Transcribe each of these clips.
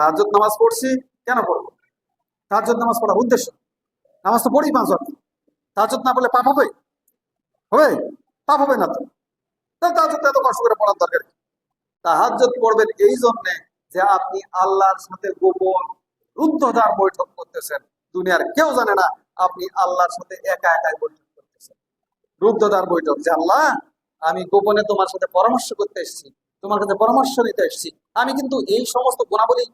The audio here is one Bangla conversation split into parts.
তাহাজ্জুদ নামাজ পড়ছি, কেন পড়ব? তাহাজ্জুদ নামাজ পড়ার উদ্দেশ্য? নামাজ তো পড়ি পাঁচ ওয়াক্ত তাহাজ্জুদ না পড়লে পাপ হবে? হবে? পাপ হবে না তো। তাহাজ্জুদ এত কষ্ট করে পড়ার দরকার কি? তাহাজ্জুদ পড়বেন এই জন্যে যে আপনি আল্লাহর সাথে গোপন রুদ্ধদ্বার বৈঠক করতেছেন। দুনিয়ার কেউ জানে না আপনি আল্লাহর সাথে একা একাই বৈঠক করতেছেন। রুদ্ধদ্বার বৈঠক যে, আল্লাহ, আমি গোপনে তোমার সাথে পরামর্শ করতে এসেছি, তোমার কাছে পরামর্শ নিতে এসেছি। আমি কিন্তু এই সমস্ত গুণাবলী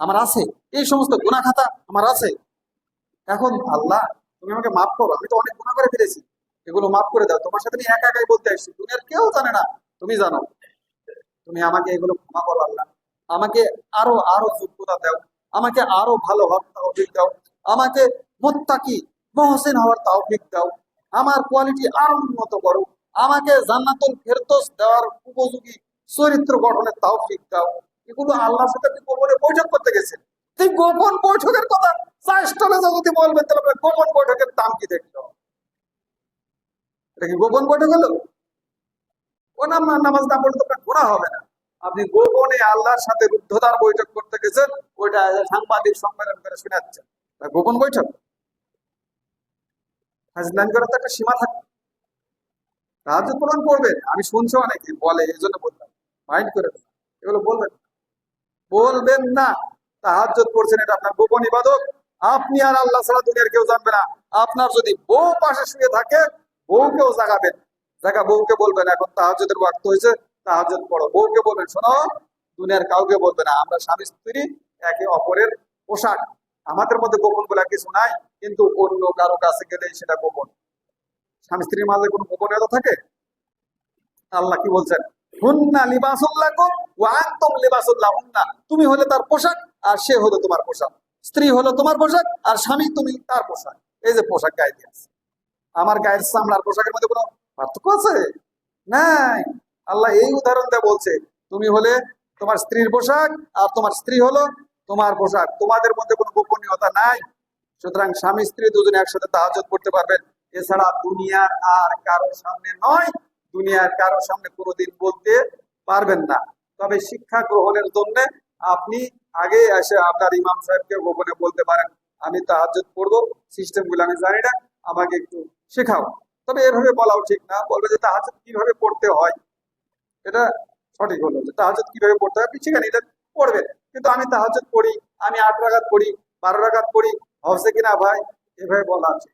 আমার আছে। এই সমস্ত গুণা খাতা আমার আছে। এখন আল্লাহ, তুমি আমাকে মাফ করো, আমি তো অনেক গুণা করে ফেলেছি। এগুলো মাফ করে দাও। তোমার সাথে আমি একা একাই বলতে এসেছি দুনিয়ার কেউ জানে না। তুমি জানো। তুমি আমাকে এগুলো ক্ষমা করো আল্লাহ। আমাকে আরও আরও যোগ্যতা দাও। আমাকে আরও ভালো হওয়ার তৌফিক দাও। আমাকে মোত্তাকি, মহসিন হওয়ার তৌফিক দাও। আমার কোয়ালিটি আরও উন্নত করো। আমাকে জান্নাতুল ফেরদৌস দেওয়ার উপযোগী চরিত্র গঠনের তৌফিক দাও। এগুলো আল্লাহর সাথে গোপনে বৈঠক করতে গেছেন তুই গোপন বৈঠকের কথা? চাষটলে যদি বলবেন, তাহলে গোপন বৈঠকের দাম কি দেখল? এটা কি গোপন বৈঠক হলো? ও নাম নামাজ না পড়লে তো আপনার গোনা হবে না। আপনি গোপনে আল্লাহর সাথে রুদ্ধতার বৈঠক করতে গেছেন, ওইটা সাংবাদিক সম্মেলন করে শোনাচ্ছেন। গোপন বৈঠক? ফাজলামি করার তো একটা সীমা থাকে। তাহাজুদ প্রদান করবেন আমি শুনছি অনেকে, বলে, এই জন্য বললাম। মাইন্ড করে। এগুলো বলবেন না। বলবেন না। তাহাজ্জুদ পড়ছেন, এটা আপনার গোপন ইবাদত। আপনি আর আল্লাহ ছাড়া দুনিয়ার কেউ জানবে না। আপনার যদি বউ পাশে শুয়ে থাকে, বউকেও জাগাবেন। জায়গা বউকে বলবেন, এখন তাহাজ্জুদের ওয়াক্ত হয়েছে তাহাজ্জুদ পড়ো। বউকে বলবেন, শোনো, দুনিয়ার কাউকে বলবে না। আমরা স্বামী স্ত্রী, একে অপরের পোশাক। আমাদের মধ্যে গোপন বলে কিছু নাই, কিন্তু অন্য কারও কাছে গেলে সেটা গোপন। স্বামী স্ত্রীর মাঝে কোনো গোপনীয়তা থাকে? আল্লাহ কি বলছেন? হুন্না লিবাসুল্লাকুম আনতুম লিবাসুল্লাহ হুন্না তুমি হলে তার পোশাক, আর সে হলো তোমার পোশাক। স্ত্রী হলো তোমার পোশাক, আর স্বামী তুমি তার পোশাক। এই যে পোশাক গায়ে দিয়ে আছে। আমার গায়ের চামড়ার পোশাকের মধ্যে কোনো পার্থক্য আছে? নাই। আল্লাহ এই উদাহরণ দিয়ে বলছে, তুমি হলে তোমার স্ত্রীর পোশাক, আর তোমার স্ত্রী হলো তোমার পোশাক। তোমাদের মধ্যে কোনো গোপনীয়তা নাই। সুতরাং স্বামী স্ত্রী দুজনে একসাথে তাহাজত করতে পারবেন এছাড়া দুনিয়ার আর কারও সামনে নয়। দুনিয়ার কারও সামনে কোনোদিন বলতে পারবেন না। তবে শিক্ষা গ্রহণের জন্য আপনি আগে এসে আপনার ইমাম সাহেবকে গোপনে বলতে পারেন, আমি তাহাজত পড়ব সিস্টেমগুলো আমি জানি না, আমাকে একটু শেখাও। তবে এভাবে বলাও ঠিক না, বলবে যে তাহাজত কীভাবে পড়তে হয়? এটা সঠিক হলো যে তাহাজত কীভাবে পড়তে হয়, আপনি শিখে এটা পড়বেন। কিন্তু আমি তাহাজত পড়ি, আমি আট রাগাত পড়ি, বারো রাগাত পড়ি হচ্ছে কিনা ভাই? এভাবে বলা আছে।